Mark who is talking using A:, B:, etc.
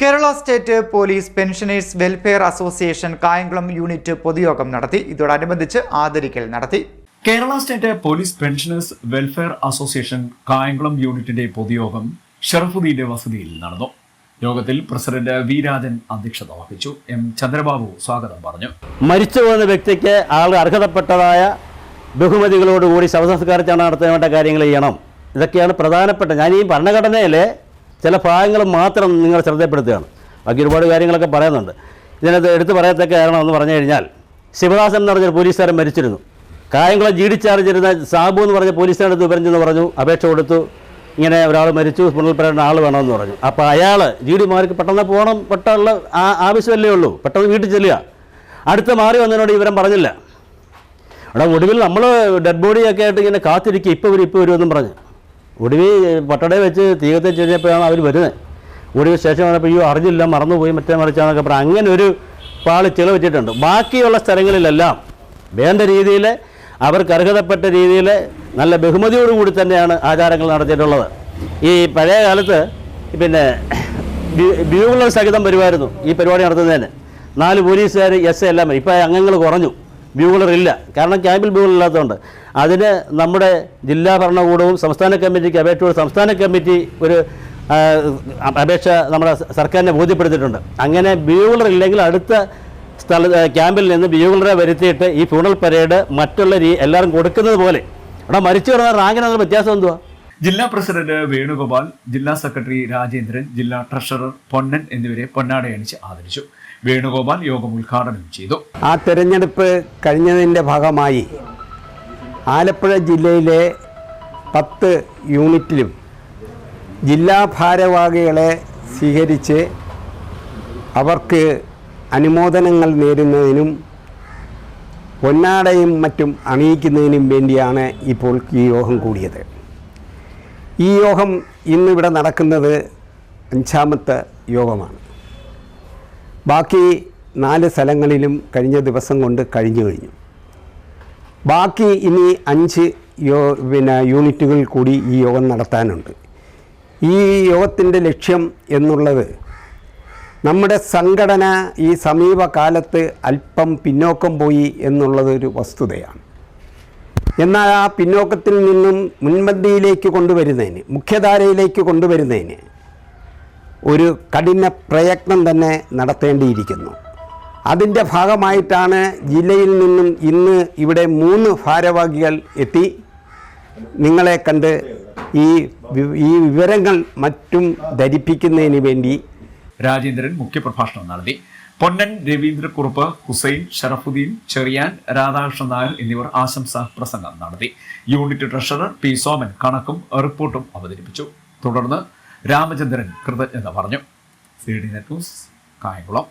A: Kerala state police pensioners welfare association Kayamkulam unit പൊതുയോഗം നടത്തി. ഇതോടനുബന്ധിച്ച് ആദരിക്കൽ നടത്തി.
B: Kerala state police pensioners welfare association Kayamkulam യൂണിറ്റിന്റെ പൊതുയോഗം ഷറഫുദ്ദീന്റെ വസതിയിൽ നടന്നു. യോഗത്തിൽ പ്രസിഡന്റ് വി രാജൻ അധ്യക്ഷത വഹിച്ചു. എം ചന്ദ്രബാബു സ്വാഗതം പറഞ്ഞു.
C: മരിച്ചു പോകുന്ന വ്യക്തിക്ക് ആൾ അർഹതപ്പെട്ടതായ ബഹുമതികളോടുകൂടി ശവസംസ്കാര നടത്താൻ നടത്തേണ്ട കാര്യങ്ങൾ ചെയ്യണം. ഇതൊക്കെയാണ് പ്രധാനപ്പെട്ട ഞാൻ ഈ ഭരണഘടനയിലെ ചില ഭാഗങ്ങൾ മാത്രം നിങ്ങൾ ശ്രദ്ധപ്പെടുത്തുകയാണ് ബാക്കി ഒരുപാട് കാര്യങ്ങളൊക്കെ പറയുന്നുണ്ട്. ഇതിനകത്ത് എടുത്തു പറയത്തക്ക കാരണം എന്ന് പറഞ്ഞു കഴിഞ്ഞാൽ ശിവദാസൻ എന്ന് പറഞ്ഞൊരു പോലീസുകാരൻ മരിച്ചിരുന്നു. കായംകുളം ജി ഡി സാബു എന്ന് പറഞ്ഞ പോലീസിന്റെ അടുത്ത് വിവരഞ്ഞെന്ന് പറഞ്ഞു അപേക്ഷ കൊടുത്തു. ഇങ്ങനെ ഒരാൾ മരിച്ചു പുനർപ്പരേണ്ട ആൾ വേണമെന്ന് പറഞ്ഞു. അപ്പോൾ അയാൾ ജി ഡി മാർക്ക് പെട്ടെന്ന് പോകണം പെട്ടെന്നുള്ള ആ ആവശ്യമല്ലേ ഉള്ളൂ. പെട്ടെന്ന് വീട്ടിൽ ചെല്ലുക. അടുത്ത് മാറി വന്നതിനോട് ഇവരം പറഞ്ഞില്ല. അവിടെ ഒടുവിൽ നമ്മൾ ഡെഡ് ബോഡിയൊക്കെ ആയിട്ട് ഇങ്ങനെ കാത്തിരിക്കുക. ഇപ്പോൾ വരും ഇപ്പോൾ വരുമെന്നും പറഞ്ഞ്. ഒടുവിൽ പട്ടടയിൽ വെച്ച് തീ കത്തിച്ച് കഴിഞ്ഞപ്പോഴാണ് അവർ വരുന്നത്. ഒടുവിൽ സ്റ്റേഷൻ വന്നപ്പോൾ അയ്യോ അറിഞ്ഞില്ല മറന്നുപോയി മറ്റേ മറിച്ചാന്നൊക്കെ പറഞ്ഞാൽ അങ്ങനെ ഒരു പാളി ചിലവച്ചിട്ടുണ്ട് ബാക്കിയുള്ള സ്ഥലങ്ങളിലെല്ലാം വേണ്ട രീതിയിൽ അവർക്ക് അർഹതപ്പെട്ട രീതിയിൽ നല്ല ബഹുമതിയോടുകൂടി തന്നെയാണ് ആചാരങ്ങൾ നടത്തിയിട്ടുള്ളത്. ഈ പഴയ കാലത്ത് പിന്നെ ബ്യൂഗുലർ സഹിതം വരുമായിരുന്നു ഈ പരിപാടി നടത്തുന്നതിന്. നാല് പോലീസുകാർ എസ് എല്ലാം ഇപ്പോൾ അംഗങ്ങൾ കുറഞ്ഞു. ബ്യൂഗുലർ ഇല്ല കാരണം ക്യാമ്പിൽ ബ്യൂഗുലർ ഇല്ലാത്തതുകൊണ്ട് അതിന് നമ്മുടെ ജില്ലാ ഭരണകൂടവും സംസ്ഥാന കമ്മിറ്റിക്ക് അപേക്ഷ സംസ്ഥാന കമ്മിറ്റി ഒരു അപേക്ഷ നമ്മുടെ സർക്കാരിനെ ബോധ്യപ്പെടുത്തിയിട്ടുണ്ട്. അങ്ങനെ ബ്യൂഗുലർ ഇല്ലെങ്കിൽ അടുത്ത സ്ഥല ക്യാമ്പിൽ നിന്ന് ബ്യൂഗുലറെ വരുത്തിയിട്ട് ഈ ഫ്യൂണൽ പരേഡ് മറ്റുള്ള രീ എല്ലാവരും കൊടുക്കുന്നത് പോലെ. അവിടെ മരിച്ചു വരുന്ന റാങ്കിനുള്ള വ്യത്യാസം എന്തുവാ?
B: ജില്ലാ പ്രസിഡന്റ് വേണുഗോപാൽ ജില്ലാ സെക്രട്ടറി രാജേന്ദ്രൻ ജില്ലാ ട്രഷറർ പൊന്നൻ എന്നിവരെ പൊന്നാടയണിച്ച് ആദരിച്ചു. വേണുഗോപാൽ യോഗം ഉദ്ഘാടനം ചെയ്തു.
D: ആ തെരഞ്ഞെടുപ്പ് കഴിഞ്ഞതിന്റെ ഭാഗമായി ആലപ്പുഴ ജില്ലയിലെ പത്ത് യൂണിറ്റിലും ജില്ലാ ഭാരവാഹികളെ സ്വീകരിച്ച് അവർക്ക് അനുമോദനങ്ങൾ നേരുന്നതിനും പൊന്നാടയും മറ്റും അണിയിക്കുന്നതിനും വേണ്ടിയാണ് ഇപ്പോൾ ഈ യോഗം കൂടിയത്. ഈ യോഗം ഇന്നിവിടെ നടക്കുന്നത് അഞ്ചാമത്തെ യോഗമാണ്. ബാക്കി നാല് സ്ഥലങ്ങളിലും കഴിഞ്ഞ ദിവസം കൊണ്ട് കഴിഞ്ഞു കഴിഞ്ഞു. ബാക്കി ഇനി അഞ്ച് യോ പിന്നെ യൂണിറ്റുകൾ കൂടി ഈ യോഗം നടത്താനുണ്ട്. ഈ യോഗത്തിന്റെ ലക്ഷ്യം എന്നുള്ളത് നമ്മുടെ സംഘടന ഈ സമീപകാലത്ത് അല്പം പിന്നോക്കം പോയി എന്നുള്ളതൊരു വസ്തുതയാണ്. എന്നാൽ ആ പിന്നോക്കത്തിൽ നിന്നും മുൻപന്തിയിലേക്ക് കൊണ്ടുവരുന്നതിന് മുഖ്യധാരയിലേക്ക് കൊണ്ടുവരുന്നതിന് ഒരു കഠിന പ്രയത്നം തന്നെ നടത്തേണ്ടിയിരിക്കുന്നു. അതിന്റെ ഭാഗമായിട്ടാണ് ജില്ലയിൽ നിന്നും ഇന്ന് ഇവിടെ മൂന്ന് ഭാരവാഹികൾ എത്തി. നിങ്ങളെ കണ്ട് ഈ ഈ വിവരങ്ങൾ മറ്റും ധരിപ്പിക്കുന്നതിന് വേണ്ടി
B: രാജേന്ദ്രൻ മുഖ്യപ്രഭാഷണം നടത്തി. പൊന്നൻ രവീന്ദ്രക്കുറുപ്പ് ഹുസൈൻ ഷറഫുദ്ദീൻ ചെറിയാൻ രാധാകൃഷ്ണൻ നായർ എന്നിവർ ആശംസാ പ്രസംഗം നടത്തി. യൂണിറ്റ് ട്രഷറർ പി സോമൻ കണക്കും റിപ്പോർട്ടും അവതരിപ്പിച്ചു. തുടർന്ന് രാമചന്ദ്രൻ കൃതജ്ഞത പറഞ്ഞു. C D net news Kayamkulam.